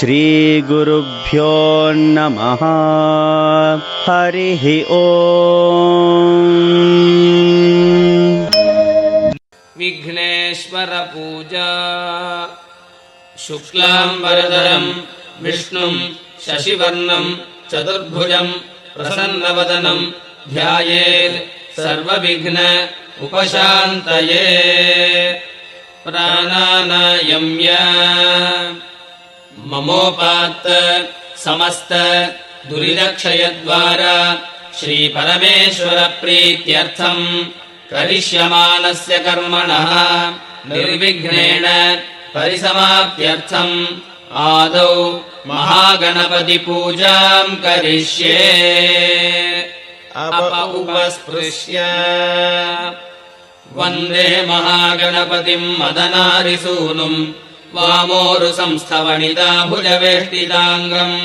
श्रीगुरुभ्यो नमः। हरिः ओम्। विघ्नेश्वरपूजा। शुक्लाम्बरधरम् विष्णुम् शशिवर्णम् चतुर्भुजम् प्रसन्नवदनम् ध्यायेत् सर्वविघ्न उपशान्तये। प्राणानायम्य ममोपात्त समस्त दुरिदक्षयद्वारा श्रीपरमेश्वरप्रीत्यर्थम् करिष्यमाणस्य कर्मणः निर्विघ्नेन परिसमाप्त्यर्थम् आदौ महागणपतिपूजाम् करिष्ये। अप उपस्पृश्य। वन्दे महागणपतिम् मदनारिसूनुम् वामोरुसंस्थवनिता भुजवेष्टिताङ्गम्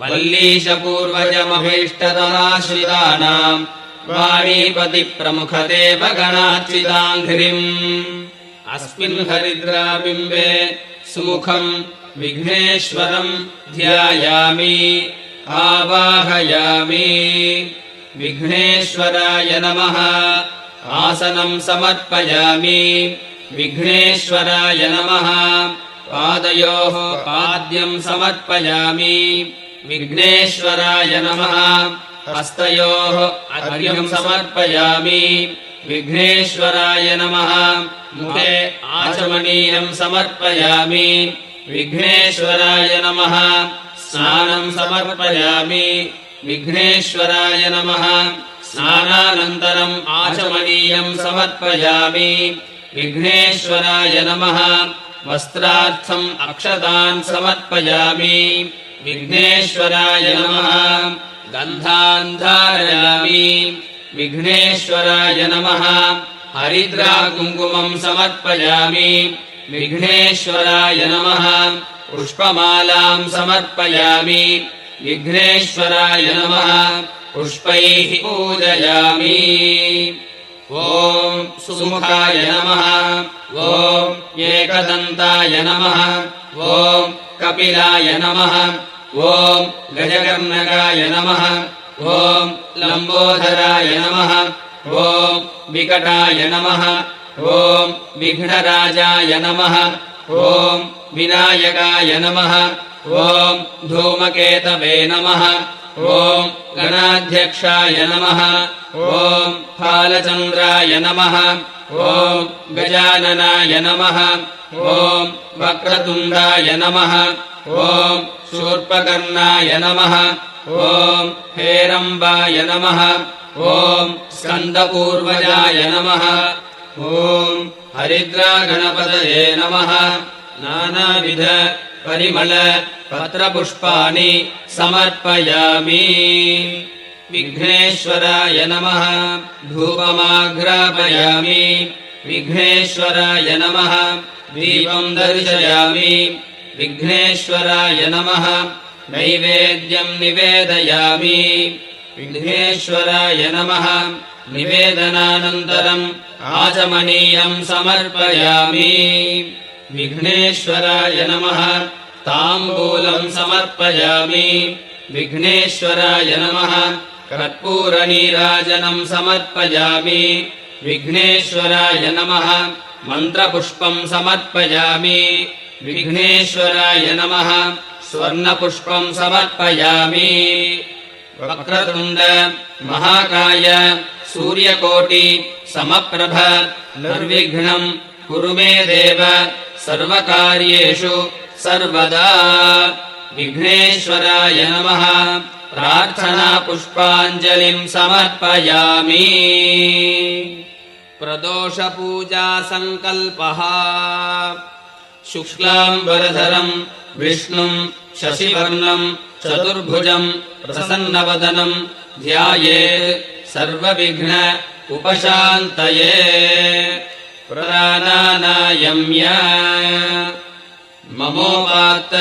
वल्लीशपूर्वजमभीष्टतराश्रितानाम् वाणीपतिप्रमुखदेव गणार्चिताङ्घ्रिम् अस्मिन् हरिद्राबिम्बे सुमुखम् विघ्नेश्वरम् ध्यायामि आवाहयामि। विघ्नेश्वराय नमः। आसनम् समर्पयामि विघ्नेश्वराय नमः। पादयोः पाद्यम् समर्पयामि। विघ्नेश्वराय नमः। हस्तयोः अर्घ्यम् समर्पयामि। विघ्नेश्वराय नमः। मुखे आचमनीयम् समर्पयामि। विघ्नेश्वराय नमः। स्नानम् समर्पयामि। विघ्नेश्वराय नमः। स्नानानन्तरम् आचमनीयम् समर्पयामि विघ्नेश्वराय नमः। वस्त्रार्थम् अक्षतान् समर्पयामि। विघ्नेश्वराय नमः। गन्धान् धारयामि। विघ्नेश्वराय नमः। हरिद्राकुङ्कुमम् समर्पयामि। विघ्नेश्वराय नमः। पुष्पमालाम् समर्पयामि। विघ्नेश्वराय नमः। पुष्पैः पूजयामि ॐ सुमुखाय नमः। ॐ एकदन्ताय नमः। ॐ कपिलाय नमः। ॐ गजकर्णकाय नमः। ॐ लम्बोदराय नमः। ॐ विकटाय नमः। ॐ विघ्नराजाय नमः। ॐ विनायकाय नमः। ॐ धूमकेतवे नमः। ॐ गणाध्यक्षाय नमः। ॐ फालचन्द्राय नमः। ॐ गजाननाय नमः। ॐ वक्रतुण्डाय नमः। ॐ शूर्पकर्णाय नमः। ॐ हेरम्बाय नमः। ॐ स्कन्दपूर्वजाय नमः। ॐ हरिद्रागणपतये नमः। नानाविध परिमल पत्रपुष्पाणि समर्पयामि। विघ्नेश्वराय नमः धूपमाघ्रापयामि विघ्नेश्वराय नमः दीपम् दर्शयामि। विघ्नेश्वराय नमः नैवेद्यम् निवेदयामि। विघ्नेश्वराय नमः निवेदनानन्तरम् आचमनीयम् समर्पयामि विघ्नेश्वराय नमः। ताम्बूलम् समर्पयामि। विघ्नेश्वराय नमः। कर्पूरनीराजनम् समर्पयामि। विघ्नेश्वराय नमः। मन्त्रपुष्पम् समर्पयामि। विघ्नेश्वराय नमः। स्वर्णपुष्पम् समर्पयामि। वक्रतुण्ड महाकाय सूर्यकोटि समप्रभ निर्विघ्नम् कुरु मे देव सर्वकार्येषु सर्वदा विघ्नेश्वराय नमः। प्रार्थनापुष्पाञ्जलिम् समर्पयामि। प्रदोषपूजासङ्कल्पः। शुक्लाम्बरधरम् विष्णुम् शशिवर्णम् चतुर्भुजम् प्रसन्नवदनम् ध्यायेत् सर्वविघ्न उपशान्तये प्राणानायम्य। ममोपात्त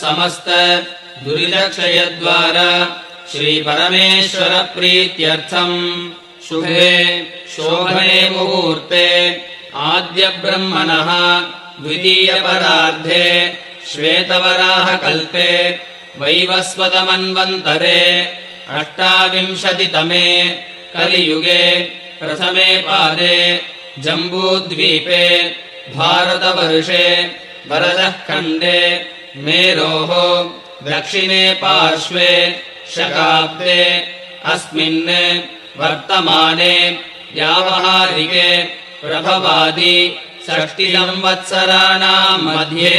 समस्त दुरिदक्षयद्वारा श्रीपरमेश्वरप्रीत्यर्थम्। शुभे शोभने मुहूर्ते आद्यब्रह्मणः द्वितीयपरार्धे श्वेतवराहकल्पे वैवस्वतमन्वन्तरे अष्टाविंशतितमे कलियुगे प्रथमे पादे जम्बूद्वीपे भारतवर्षे वरदः खण्डे मेरोः दक्षिणे पार्श्वे शकाब्दे अस्मिन् वर्तमाने व्यावहारिके प्रभवादि षष्टिसंवत्सराणाम् मध्ये